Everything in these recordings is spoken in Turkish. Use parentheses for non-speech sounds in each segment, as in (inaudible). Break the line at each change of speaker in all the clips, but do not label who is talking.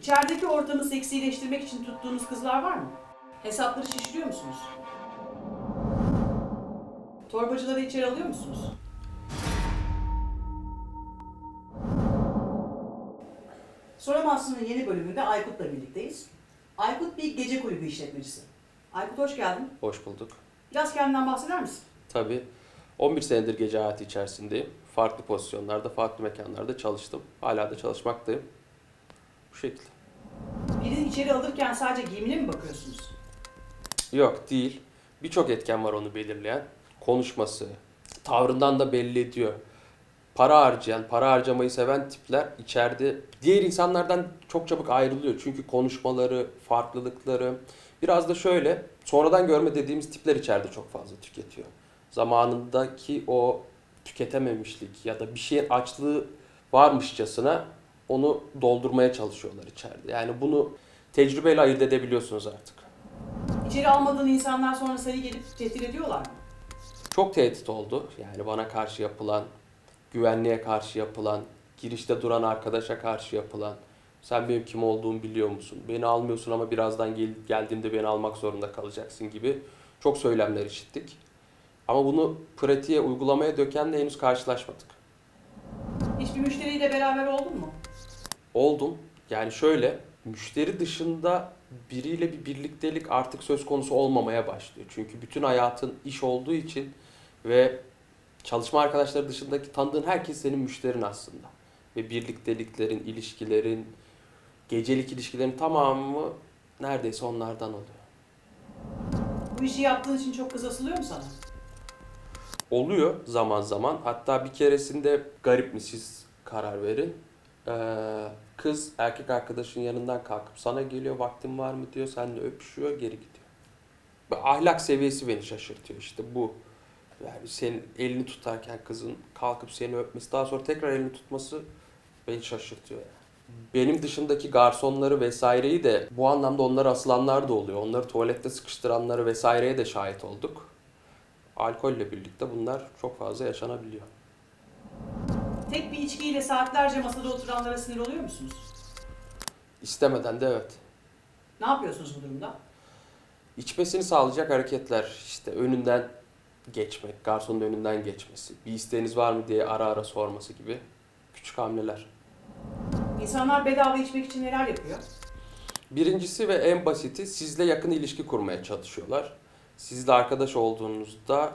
İçerideki ortamı seksileştirmek için tuttuğunuz kızlar var mı? Hesapları şişiriyor musunuz? Torbacıları içeri alıyor musunuz? Soramazsın'ın yeni bölümünde Aykut'la birlikteyiz. Aykut bir gece kulübü işletmecisi. Aykut hoş geldin.
Hoş bulduk.
Biraz kendinden bahseder misin?
Tabii 11 senedir gece hayatı içerisindeyim. Farklı pozisyonlarda, farklı mekanlarda çalıştım. Hala da çalışmaktayım. Bu şekilde.
Birini içeri alırken sadece giyimine mi bakıyorsunuz?
Yok değil. Birçok etken var onu belirleyen. Konuşması, tavrından da belli ediyor. Para harcayan, para harcamayı seven tipler içeride diğer insanlardan çok çabuk ayrılıyor. Çünkü konuşmaları, farklılıkları. Biraz da şöyle, sonradan görme dediğimiz tipler içeride çok fazla tüketiyor. Zamanındaki o tüketememişlik ya da bir şeyin açlığı varmışçasına onu doldurmaya çalışıyorlar içeride. Yani bunu tecrübeyle ayırt edebiliyorsunuz artık.
İçeri almadığın insanlar sonra seni gelip tehdit ediyorlar mı?
Çok tehdit oldu. Yani bana karşı yapılan, güvenliğe karşı yapılan, girişte duran arkadaşa karşı yapılan. Sen benim kim olduğumu biliyor musun? Beni almıyorsun ama birazdan gel, geldiğimde beni almak zorunda kalacaksın gibi çok söylemler işittik. Ama bunu pratiğe, uygulamaya dökenle henüz karşılaşmadık.
Hiçbir müşteriyle beraber oldun mu?
Oldum. Yani şöyle, müşteri dışında biriyle bir birliktelik artık söz konusu olmamaya başlıyor. Çünkü bütün hayatın iş olduğu için ve çalışma arkadaşları dışındaki tanıdığın herkes senin müşterin aslında. Ve birlikteliklerin, ilişkilerin, gecelik ilişkilerin tamamı neredeyse onlardan oluyor.
Bu işi yaptığın için çok kız asılıyor mu sana?
Oluyor zaman zaman. Hatta bir keresinde garip mi siz karar verin. Ee, kız erkek arkadaşın yanından kalkıp sana geliyor vaktin var mı diyor. Seninle öpüşüyor geri gidiyor. Ahlak seviyesi beni şaşırtıyor işte bu. Yani senin elini tutarken kızın kalkıp seni öpmesi daha sonra tekrar elini tutması beni şaşırtıyor. Yani. Benim dışındaki garsonları vesaireyi de bu anlamda onlara asılanlar da oluyor. Onları tuvalette sıkıştıranları vesaireye de şahit olduk alkolle birlikte bunlar çok fazla yaşanabiliyor.
Tek bir içkiyle saatlerce masada oturanlara sinir oluyor musunuz?
İstemeden de evet.
Ne yapıyorsunuz bu durumda?
İçmesini sağlayacak hareketler işte önünden geçmek, garsonun önünden geçmesi, bir isteğiniz var mı diye ara ara sorması gibi küçük hamleler.
İnsanlar bedava içmek için neler yapıyor?
Birincisi ve en basiti sizle yakın ilişki kurmaya çalışıyorlar. Sizle arkadaş olduğunuzda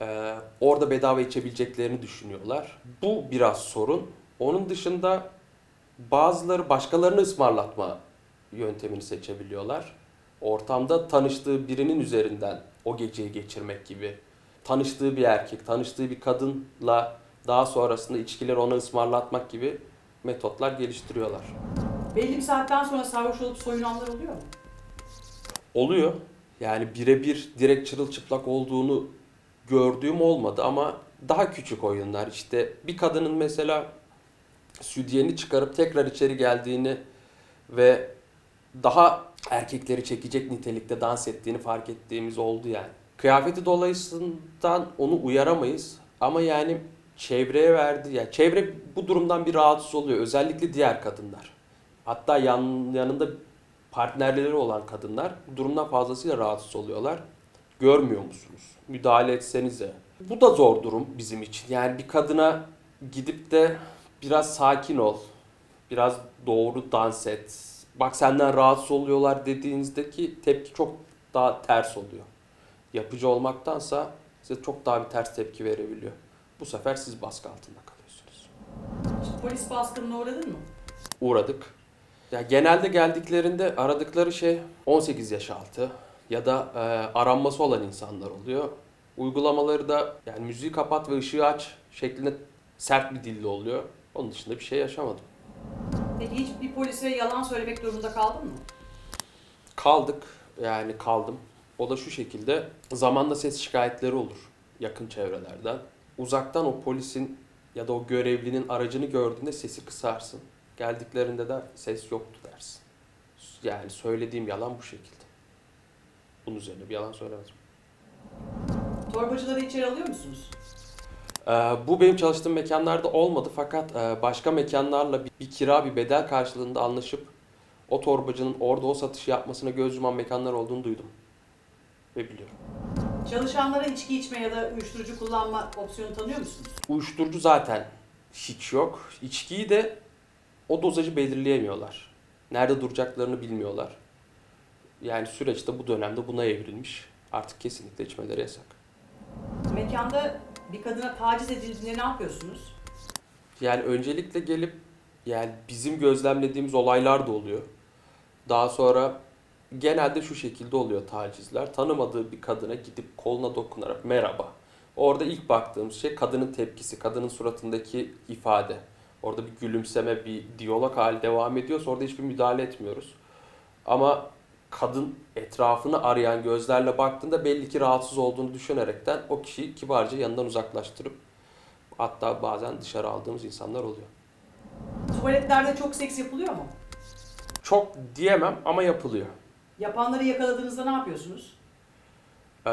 e, orada bedava içebileceklerini düşünüyorlar. Bu biraz sorun. Onun dışında bazıları başkalarını ısmarlatma yöntemini seçebiliyorlar. Ortamda tanıştığı birinin üzerinden o geceyi geçirmek gibi. Tanıştığı bir erkek, tanıştığı bir kadınla daha sonrasında içkileri ona ısmarlatmak gibi metotlar geliştiriyorlar.
Belli bir saatten sonra sarhoş olup soyunanlar oluyor mu?
Oluyor. Yani birebir direkt çırılçıplak olduğunu gördüğüm olmadı ama daha küçük oyunlar. İşte bir kadının mesela sütyeni çıkarıp tekrar içeri geldiğini ve daha erkekleri çekecek nitelikte dans ettiğini fark ettiğimiz oldu yani. Kıyafeti dolayısından onu uyaramayız ama yani çevreye verdi ya çevre bu durumdan bir rahatsız oluyor özellikle diğer kadınlar. Hatta yan, yanında partnerleri olan kadınlar bu durumdan fazlasıyla rahatsız oluyorlar. Görmüyor musunuz? Müdahale etsenize. Bu da zor durum bizim için. Yani bir kadına gidip de biraz sakin ol, biraz doğru dans et, bak senden rahatsız oluyorlar dediğinizdeki tepki çok daha ters oluyor. Yapıcı olmaktansa size çok daha bir ters tepki verebiliyor. Bu sefer siz baskı altında kalıyorsunuz.
Polis baskınına uğradın mı?
Uğradık. Ya genelde geldiklerinde aradıkları şey 18 yaş altı ya da e, aranması olan insanlar oluyor. Uygulamaları da yani müziği kapat ve ışığı aç şeklinde sert bir dille oluyor. Onun dışında bir şey yaşamadım.
Peki hiç bir polise yalan söylemek durumunda kaldın mı?
Kaldık yani kaldım. O da şu şekilde zamanla ses şikayetleri olur yakın çevrelerden. Uzaktan o polisin ya da o görevlinin aracını gördüğünde sesi kısarsın. Geldiklerinde de ses yoktu dersin. Yani söylediğim yalan bu şekilde. Bunun üzerine bir yalan söylemedim.
Torbacıları içeri alıyor musunuz?
Ee, bu benim çalıştığım mekanlarda olmadı fakat e, başka mekanlarla bir, bir kira bir bedel karşılığında anlaşıp o torbacının orada o satışı yapmasına göz yuman mekanlar olduğunu duydum. Ve biliyorum.
Çalışanlara içki içme ya da uyuşturucu kullanma opsiyonu tanıyor musunuz?
Uyuşturucu zaten hiç yok. İçkiyi de o dozajı belirleyemiyorlar. Nerede duracaklarını bilmiyorlar. Yani süreçte bu dönemde buna evrilmiş. Artık kesinlikle içmeleri yasak.
Mekanda bir kadına taciz edildiğinde ne yapıyorsunuz?
Yani öncelikle gelip yani bizim gözlemlediğimiz olaylar da oluyor. Daha sonra genelde şu şekilde oluyor tacizler. Tanımadığı bir kadına gidip koluna dokunarak merhaba. Orada ilk baktığımız şey kadının tepkisi, kadının suratındaki ifade. Orada bir gülümseme, bir diyalog hali devam ediyorsa orada hiçbir müdahale etmiyoruz. Ama kadın etrafını arayan gözlerle baktığında belli ki rahatsız olduğunu düşünerekten o kişiyi kibarca yanından uzaklaştırıp hatta bazen dışarı aldığımız insanlar oluyor.
Tuvaletlerde çok seks yapılıyor mu?
Çok diyemem ama yapılıyor.
Yapanları yakaladığınızda ne yapıyorsunuz?
Ee,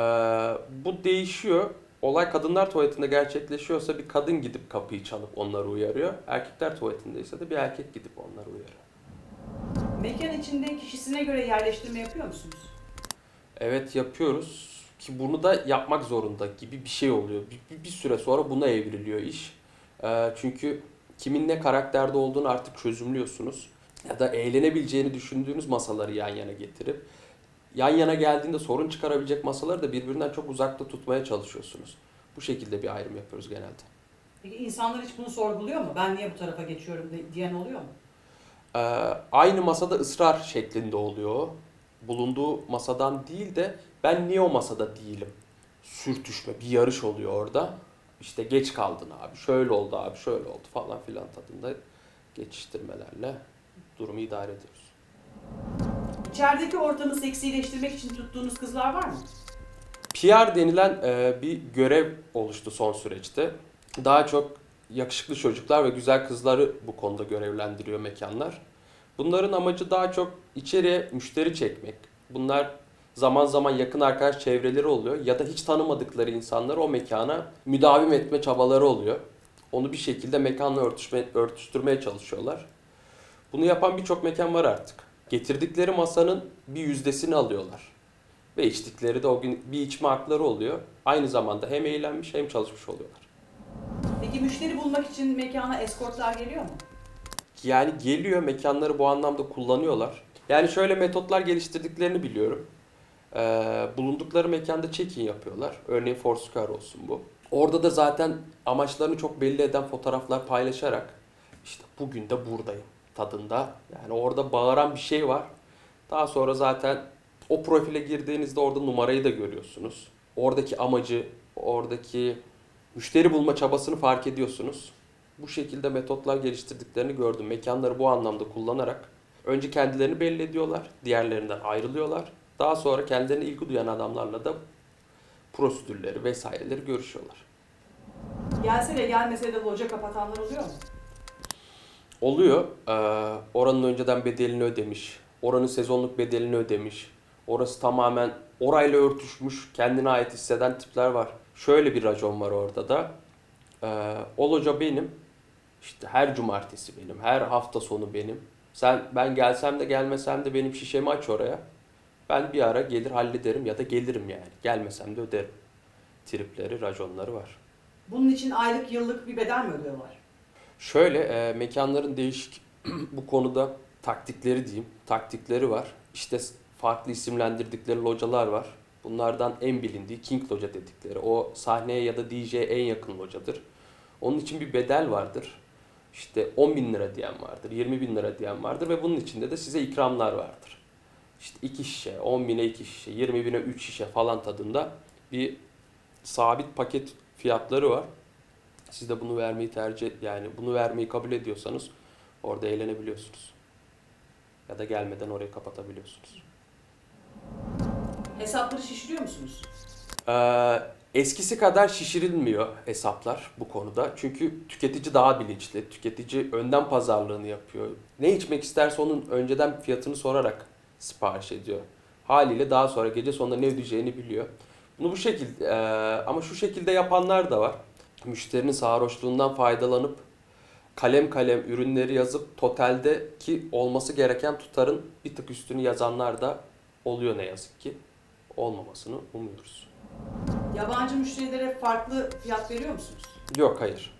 bu değişiyor. Olay kadınlar tuvaletinde gerçekleşiyorsa bir kadın gidip kapıyı çalıp onları uyarıyor. Erkekler tuvaletindeyse de bir erkek gidip onları uyarıyor.
Mekan içinde kişisine göre yerleştirme yapıyor musunuz?
Evet yapıyoruz ki bunu da yapmak zorunda gibi bir şey oluyor. Bir, bir, bir süre sonra buna evriliyor iş. Ee, çünkü kimin ne karakterde olduğunu artık çözümlüyorsunuz. Ya da eğlenebileceğini düşündüğünüz masaları yan yana getirip yan yana geldiğinde sorun çıkarabilecek masaları da birbirinden çok uzakta tutmaya çalışıyorsunuz. Bu şekilde bir ayrım yapıyoruz genelde.
Peki insanlar hiç bunu sorguluyor mu? Ben niye bu tarafa geçiyorum diyen oluyor mu?
Ee, aynı masada ısrar şeklinde oluyor. Bulunduğu masadan değil de ben niye o masada değilim? Sürtüşme, bir yarış oluyor orada. İşte geç kaldın abi, şöyle oldu abi, şöyle oldu falan filan tadında geçiştirmelerle durumu idare ediyoruz.
İçerideki ortamı seksileştirmek için tuttuğunuz kızlar var mı?
PR denilen e, bir görev oluştu son süreçte. Daha çok yakışıklı çocuklar ve güzel kızları bu konuda görevlendiriyor mekanlar. Bunların amacı daha çok içeriye müşteri çekmek. Bunlar zaman zaman yakın arkadaş çevreleri oluyor ya da hiç tanımadıkları insanları o mekana müdavim etme çabaları oluyor. Onu bir şekilde mekanla örtüşme, örtüştürmeye çalışıyorlar. Bunu yapan birçok mekan var artık. Getirdikleri masanın bir yüzdesini alıyorlar. Ve içtikleri de o gün bir içme hakları oluyor. Aynı zamanda hem eğlenmiş hem çalışmış oluyorlar.
Peki müşteri bulmak için mekana eskortlar geliyor mu?
Yani geliyor mekanları bu anlamda kullanıyorlar. Yani şöyle metotlar geliştirdiklerini biliyorum. Ee, bulundukları mekanda check-in yapıyorlar. Örneğin Foursquare olsun bu. Orada da zaten amaçlarını çok belli eden fotoğraflar paylaşarak işte bugün de buradayım tadında. Yani orada bağıran bir şey var. Daha sonra zaten o profile girdiğinizde orada numarayı da görüyorsunuz. Oradaki amacı, oradaki müşteri bulma çabasını fark ediyorsunuz. Bu şekilde metotlar geliştirdiklerini gördüm. Mekanları bu anlamda kullanarak önce kendilerini belli ediyorlar, diğerlerinden ayrılıyorlar. Daha sonra kendilerine ilgi duyan adamlarla da prosedürleri vesaireleri görüşüyorlar.
Gelse de gelmese de loca kapatanlar oluyor mu?
Oluyor. Ee, oranın önceden bedelini ödemiş. Oranın sezonluk bedelini ödemiş. Orası tamamen orayla örtüşmüş, kendine ait hisseden tipler var. Şöyle bir racon var orada da. Ee, o benim. İşte her cumartesi benim, her hafta sonu benim. Sen ben gelsem de gelmesem de benim şişemi aç oraya. Ben bir ara gelir hallederim ya da gelirim yani. Gelmesem de öderim. Tripleri, raconları var.
Bunun için aylık yıllık bir bedel mi ödüyorlar?
Şöyle e, mekanların değişik (clears throat) bu konuda taktikleri diyeyim. Taktikleri var. İşte farklı isimlendirdikleri localar var. Bunlardan en bilindiği King Loca dedikleri. O sahneye ya da DJ'ye en yakın locadır. Onun için bir bedel vardır. İşte 10 bin lira diyen vardır, 20 bin lira diyen vardır ve bunun içinde de size ikramlar vardır. İşte 2 şişe, 10 bine 2 şişe, 20 bine 3 şişe falan tadında bir sabit paket fiyatları var. Siz de bunu vermeyi tercih yani bunu vermeyi kabul ediyorsanız orada eğlenebiliyorsunuz. Ya da gelmeden orayı kapatabiliyorsunuz.
Hesapları şişiriyor musunuz?
Ee, eskisi kadar şişirilmiyor hesaplar bu konuda. Çünkü tüketici daha bilinçli. Tüketici önden pazarlığını yapıyor. Ne içmek isterse onun önceden fiyatını sorarak sipariş ediyor. Haliyle daha sonra gece sonunda ne ödeyeceğini biliyor. Bunu bu şekilde ee, ama şu şekilde yapanlar da var. Müşterinin sarhoşluğundan faydalanıp kalem kalem ürünleri yazıp toteldeki olması gereken tutarın bir tık üstünü yazanlar da oluyor ne yazık ki. Olmamasını umuyoruz.
Yabancı müşterilere farklı fiyat veriyor musunuz?
Yok hayır.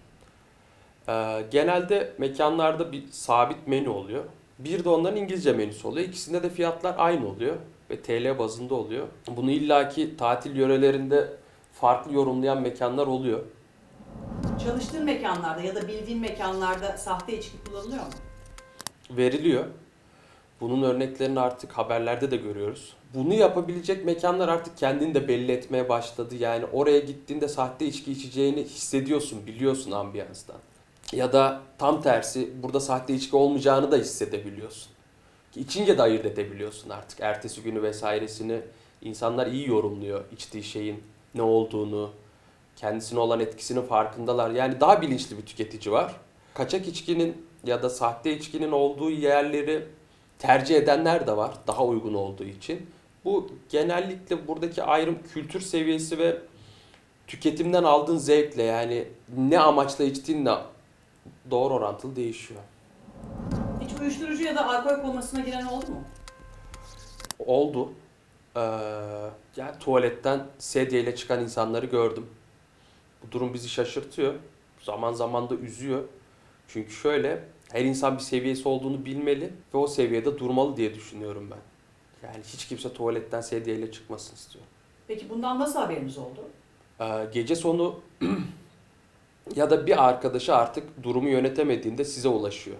Ee, genelde mekanlarda bir sabit menü oluyor. Bir de onların İngilizce menüsü oluyor. İkisinde de fiyatlar aynı oluyor ve TL bazında oluyor. Bunu illaki tatil yörelerinde farklı yorumlayan mekanlar oluyor.
Çalıştığın mekanlarda ya da bildiğin mekanlarda sahte içki kullanılıyor mu?
veriliyor. Bunun örneklerini artık haberlerde de görüyoruz. Bunu yapabilecek mekanlar artık kendini de belli etmeye başladı. Yani oraya gittiğinde sahte içki içeceğini hissediyorsun, biliyorsun ambiyanstan. Ya da tam tersi burada sahte içki olmayacağını da hissedebiliyorsun. İçince de ayırt edebiliyorsun artık ertesi günü vesairesini. İnsanlar iyi yorumluyor içtiği şeyin ne olduğunu, kendisine olan etkisinin farkındalar. Yani daha bilinçli bir tüketici var. Kaçak içkinin ya da sahte içkinin olduğu yerleri tercih edenler de var daha uygun olduğu için. Bu genellikle buradaki ayrım kültür seviyesi ve tüketimden aldığın zevkle yani ne amaçla içtiğinle doğru orantılı değişiyor.
Hiç uyuşturucu ya da alkol komasına giren oldu mu?
Oldu. Ee, yani tuvaletten sedyeyle çıkan insanları gördüm. Bu durum bizi şaşırtıyor. Zaman zaman da üzüyor. Çünkü şöyle her insan bir seviyesi olduğunu bilmeli ve o seviyede durmalı diye düşünüyorum ben. Yani hiç kimse tuvaletten sedyeyle çıkmasın istiyor.
Peki bundan nasıl haberiniz oldu?
Ee, gece sonu (clears throat) ya da bir arkadaşı artık durumu yönetemediğinde size ulaşıyor.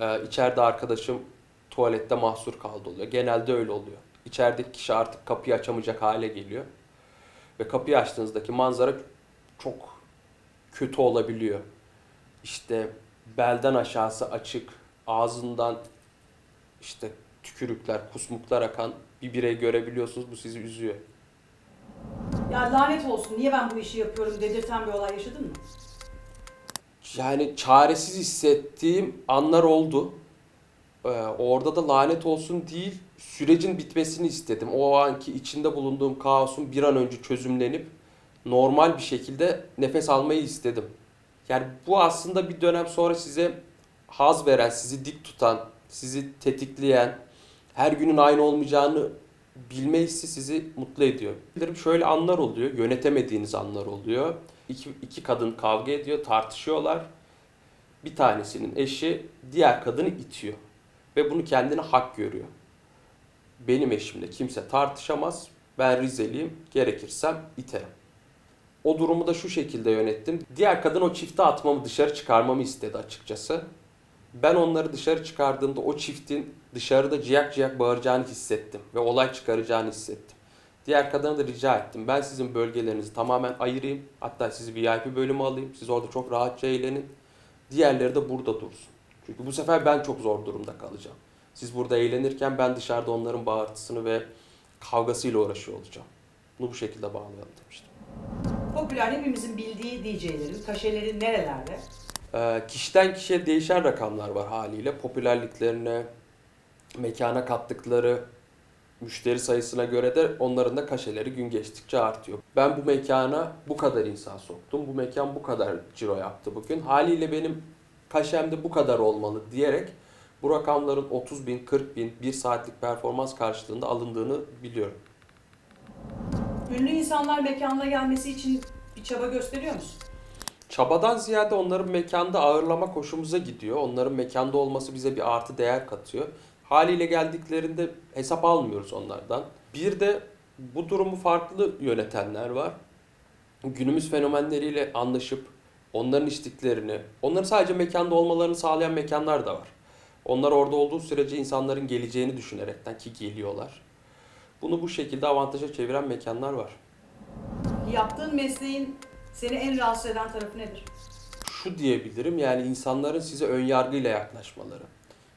Ee, içeride arkadaşım tuvalette mahsur kaldı oluyor. Genelde öyle oluyor. İçerideki kişi artık kapıyı açamayacak hale geliyor. Ve kapıyı açtığınızdaki manzara çok kötü olabiliyor. İşte belden aşağısı açık, ağzından işte tükürükler, kusmuklar akan bir birey görebiliyorsunuz. Bu sizi üzüyor.
Ya lanet olsun niye ben bu işi yapıyorum dedirten bir olay yaşadın mı?
Yani çaresiz hissettiğim anlar oldu. Ee, orada da lanet olsun değil, sürecin bitmesini istedim. O anki içinde bulunduğum kaosun bir an önce çözümlenip normal bir şekilde nefes almayı istedim. Yani bu aslında bir dönem sonra size haz veren, sizi dik tutan, sizi tetikleyen, her günün aynı olmayacağını bilme hissi sizi mutlu ediyor. Bilirim şöyle anlar oluyor, yönetemediğiniz anlar oluyor. İki, iki kadın kavga ediyor, tartışıyorlar. Bir tanesinin eşi diğer kadını itiyor. Ve bunu kendine hak görüyor. Benim eşimle kimse tartışamaz. Ben Rizeliyim. Gerekirsem iterim. O durumu da şu şekilde yönettim. Diğer kadın o çifte atmamı, dışarı çıkarmamı istedi açıkçası. Ben onları dışarı çıkardığımda o çiftin dışarıda ciyak ciyak bağıracağını hissettim. Ve olay çıkaracağını hissettim. Diğer kadına da rica ettim. Ben sizin bölgelerinizi tamamen ayırayım. Hatta sizi VIP bölümü alayım. Siz orada çok rahatça eğlenin. Diğerleri de burada dursun. Çünkü bu sefer ben çok zor durumda kalacağım. Siz burada eğlenirken ben dışarıda onların bağırtısını ve kavgasıyla uğraşıyor olacağım. Bunu bu şekilde bağlayalım demiştim.
Popüler hepimizin bildiği DJ'lerin kaşeleri nerelerde?
Ee, kişiden kişiye değişen rakamlar var haliyle. Popülerliklerine, mekana kattıkları müşteri sayısına göre de onların da kaşeleri gün geçtikçe artıyor. Ben bu mekana bu kadar insan soktum. Bu mekan bu kadar ciro yaptı bugün. Haliyle benim kaşem de bu kadar olmalı diyerek bu rakamların 30 bin, 40 bin, 1 saatlik performans karşılığında alındığını biliyorum.
Ünlü insanlar mekanına gelmesi için bir çaba gösteriyor musun?
Çabadan ziyade onların mekanda ağırlama hoşumuza gidiyor. Onların mekanda olması bize bir artı değer katıyor. Haliyle geldiklerinde hesap almıyoruz onlardan. Bir de bu durumu farklı yönetenler var. Günümüz fenomenleriyle anlaşıp onların içtiklerini, onların sadece mekanda olmalarını sağlayan mekanlar da var. Onlar orada olduğu sürece insanların geleceğini düşünerekten ki geliyorlar. Bunu bu şekilde avantaja çeviren mekanlar var.
Yaptığın mesleğin seni en rahatsız eden tarafı nedir?
şu diyebilirim yani insanların size ön yargıyla yaklaşmaları.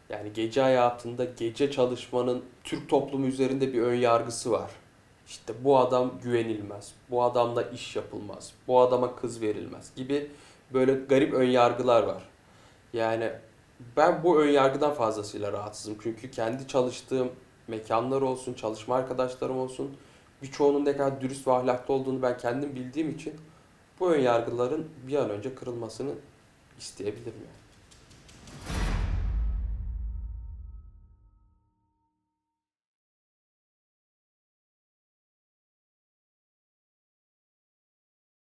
Yani gece hayatında gece çalışmanın Türk toplumu üzerinde bir ön yargısı var. İşte bu adam güvenilmez, bu adamla iş yapılmaz, bu adama kız verilmez gibi böyle garip ön yargılar var. Yani ben bu ön yargıdan fazlasıyla rahatsızım. Çünkü kendi çalıştığım mekanlar olsun, çalışma arkadaşlarım olsun birçoğunun ne kadar dürüst ve ahlaklı olduğunu ben kendim bildiğim için bu ön yargıların bir an önce kırılmasını isteyebilirim yani.